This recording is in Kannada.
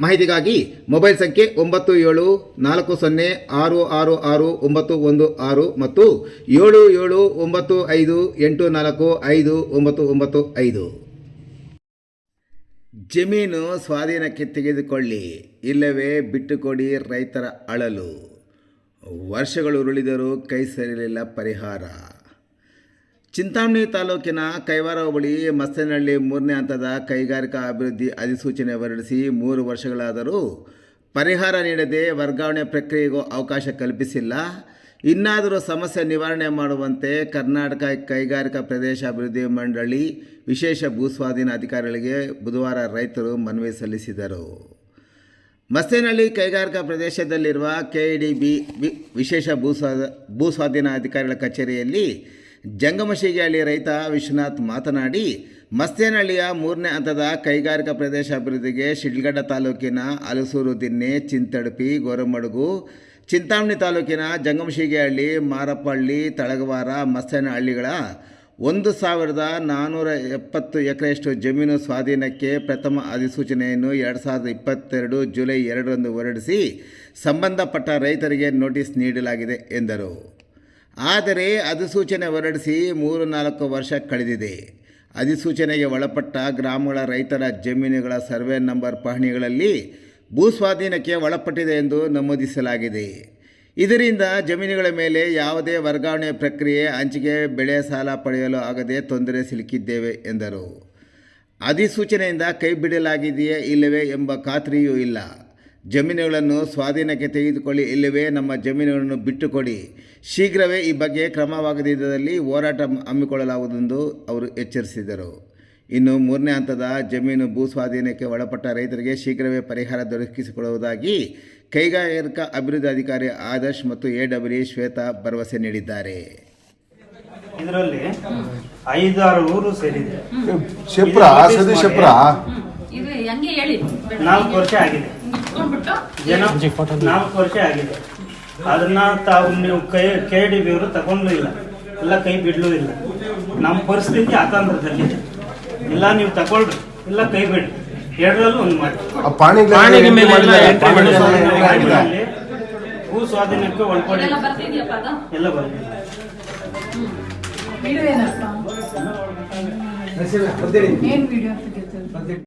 ಮಾಹಿತಿಗಾಗಿ ಮೊಬೈಲ್ ಸಂಖ್ಯೆ ಒಂಬತ್ತು ಏಳು ನಾಲ್ಕು ಸೊನ್ನೆ ಆರು ಆರು ಆರು ಒಂಬತ್ತು ಒಂದು ಆರು ಮತ್ತು ಏಳು ಏಳು ಒಂಬತ್ತು ಐದು ಎಂಟು ನಾಲ್ಕು ಐದು ಒಂಬತ್ತು ಒಂಬತ್ತು ಐದು. ಜಮೀನು ಸ್ವಾಧೀನಕ್ಕೆ ತೆಗೆದುಕೊಳ್ಳಿ, ಇಲ್ಲವೇ ಬಿಟ್ಟುಕೊಡಿ ರೈತರ ಅಳಲು. ವರ್ಷಗಳು ಉರುಳಿದರೂ ಕೈ ಸರಿಲಿಲ್ಲ ಪರಿಹಾರ. ಚಿಂತಾಮಣಿ ತಾಲೂಕಿನ ಕೈವಾರ ಹೋಬಳಿ ಮಸ್ತನಹಳ್ಳಿ ಮೂರನೇ ಹಂತದ ಕೈಗಾರಿಕಾ ಅಭಿವೃದ್ಧಿ ಅಧಿಸೂಚನೆ ಹೊರಡಿಸಿ ಮೂರು ವರ್ಷಗಳಾದರೂ ಪರಿಹಾರ ನೀಡದೆ ವರ್ಗಾವಣೆ ಪ್ರಕ್ರಿಯೆಗೂ ಅವಕಾಶ ಕಲ್ಪಿಸಿಲ್ಲ. ಇನ್ನಾದರೂ ಸಮಸ್ಯೆ ನಿವಾರಣೆ ಮಾಡುವಂತೆ ಕರ್ನಾಟಕ ಕೈಗಾರಿಕಾ ಪ್ರದೇಶ ಅಭಿವೃದ್ಧಿ ಮಂಡಳಿ ವಿಶೇಷ ಭೂಸ್ವಾಧೀನ ಅಧಿಕಾರಿಗಳಿಗೆ ಬುಧವಾರ ರೈತರು ಮನವಿ ಸಲ್ಲಿಸಿದರು. ಮಸ್ತೇನಹಳ್ಳಿ ಕೈಗಾರಿಕಾ ಪ್ರದೇಶದಲ್ಲಿರುವ ಕೆಇಡಿಬಿ ವಿಶೇಷ ಭೂಸ್ವಾ ಭೂಸ್ವಾಧೀನ ಅಧಿಕಾರಿಗಳ ಕಚೇರಿಯಲ್ಲಿ ಜಂಗಮಶಿಗೆಹಳ್ಳಿ ರೈತ ವಿಶ್ವನಾಥ್ ಮಾತನಾಡಿ ಮಸ್ತೇನಹಳ್ಳಿಯ ಮೂರನೇ ಹಂತದ ಕೈಗಾರಿಕಾ ಪ್ರದೇಶ ಅಭಿವೃದ್ಧಿಗೆ ಶಿಡ್ಲಗಡ್ಡ ತಾಲೂಕಿನ ಅಲಸೂರು ದಿನ್ನೆ ಚಿಂತಡಪಿ ಗೋರಮಡುಗು, ಚಿಂತಾಮಣಿ ತಾಲೂಕಿನ ಜಂಗಮಶಿಗೆಹಳ್ಳಿ, ಮಾರಪ್ಪಹಳ್ಳಿ, ತಳಗವಾರ ಮಸ್ತೇನಹಳ್ಳಿಗಳ ಒಂದು ಸಾವಿರದ ನಾನ್ನೂರ ಎಪ್ಪತ್ತು ಎಕರೆಯಷ್ಟು ಜಮೀನು ಸ್ವಾಧೀನಕ್ಕೆ ಪ್ರಥಮ ಅಧಿಸೂಚನೆಯನ್ನು ಎರಡು ಸಾವಿರದ ಇಪ್ಪತ್ತೆರಡು ಜುಲೈ ಎರಡರಂದು ಹೊರಡಿಸಿ, ಸಂಬಂಧಪಟ್ಟ ರೈತರಿಗೆ ನೋಟಿಸ್ ನೀಡಲಾಗಿದೆ ಎಂದರು. ಆದರೆ ಅಧಿಸೂಚನೆ ಹೊರಡಿಸಿ ಮೂರು ನಾಲ್ಕು ವರ್ಷ ಕಳೆದಿದೆ. ಅಧಿಸೂಚನೆಗೆ ಒಳಪಟ್ಟ ಗ್ರಾಮಗಳ ರೈತರ ಜಮೀನುಗಳ ಸರ್ವೆ ನಂಬರ್ ಪಹಣಿಗಳಲ್ಲಿ ಭೂಸ್ವಾಧೀನಕ್ಕೆ ಒಳಪಟ್ಟಿದೆ ಎಂದು ನಮೂದಿಸಲಾಗಿದೆ. ಇದರಿಂದ ಜಮೀನುಗಳ ಮೇಲೆ ಯಾವುದೇ ವರ್ಗಾವಣೆ ಪ್ರಕ್ರಿಯೆ, ಹಂಚಿಕೆ, ಬೆಳೆ ಸಾಲ ಪಡೆಯಲು ಆಗದೆ ತೊಂದರೆ ಸಿಲುಕಿದ್ದೇವೆ, ಎಂದರು. ಅಧಿಸೂಚನೆಯಿಂದ ಕೈ ಬಿಡಲಾಗಿದೆಯೇ ಇಲ್ಲವೇ ಎಂಬ ಖಾತ್ರಿಯೂ ಇಲ್ಲ. ಜಮೀನುಗಳನ್ನು ಸ್ವಾಧೀನಕ್ಕೆ ತೆಗೆದುಕೊಳ್ಳಿ ಇಲ್ಲವೇ ನಮ್ಮ ಜಮೀನುಗಳನ್ನು ಬಿಟ್ಟುಕೊಡಿ. ಶೀಘ್ರವೇ ಈ ಬಗ್ಗೆ ಕ್ರಮವಾಗದಿದ್ದಲ್ಲಿ ಹೋರಾಟ ಹಮ್ಮಿಕೊಳ್ಳಲಾಗುವುದೆಂದು ಅವರು ಎಚ್ಚರಿಸಿದರು. ಇನ್ನು ಮೂರನೇ ಹಂತದ ಜಮೀನು ಭೂ ಸ್ವಾಧೀನಕ್ಕೆ ಒಳಪಟ್ಟ ರೈತರಿಗೆ ಶೀಘ್ರವೇ ಪರಿಹಾರ ದೊರಕಿಸಿಕೊಳ್ಳುವುದಾಗಿ ಕೈಗಾರಿಕಾ ಅಭಿವೃದ್ಧಿ ಅಧಿಕಾರಿ ಆದರ್ಶ್ ಮತ್ತು ಎ ಡಬ್ಲ್ಯೂ ಶ್ವೇತಾ ಭರವಸೆ ನೀಡಿದ್ದಾರೆ. ಇದರಲ್ಲಿ ಐದಾರು ಊರು ಸೇರಿದೆ. ನಾಲ್ಕು ವರ್ಷ ಆಗಿದೆ. ಇಟ್ಕೊಂಡ್ಬಿಟ್ಟು ಏನೋ ನಾಲ್ಕು ವರ್ಷ ಆಗಿದೆ. ಅದನ್ನ ತಾವು ನೀವು ಕೈ ಕೆ ಡಿ ಬಿ ಅವರು ತಗೊಂಡು ಇಲ್ಲ. ಇಲ್ಲ ಕೈ ಬಿಡ್ಲೂ ಇಲ್ಲ. ನಮ್ಮ ಪರಿಸ್ಥಿತಿ ಅತಂತ್ರದಲ್ಲಿ ಇಲ್ಲ ನೀವು ತಗೊಳ್ರಿ. ಇಲ್ಲ ಕೈ ಬಿಡ್ರಿ. ಎರಡರಲ್ಲೂ ಒಂದು ಮಾಡಿ. ಭೂ ಸ್ವಾಧೀನಕ್ಕೆ ಒಳಪಡಿ. ಎಲ್ಲ ಬರ್ತಿದ್ಯಪ್ಪ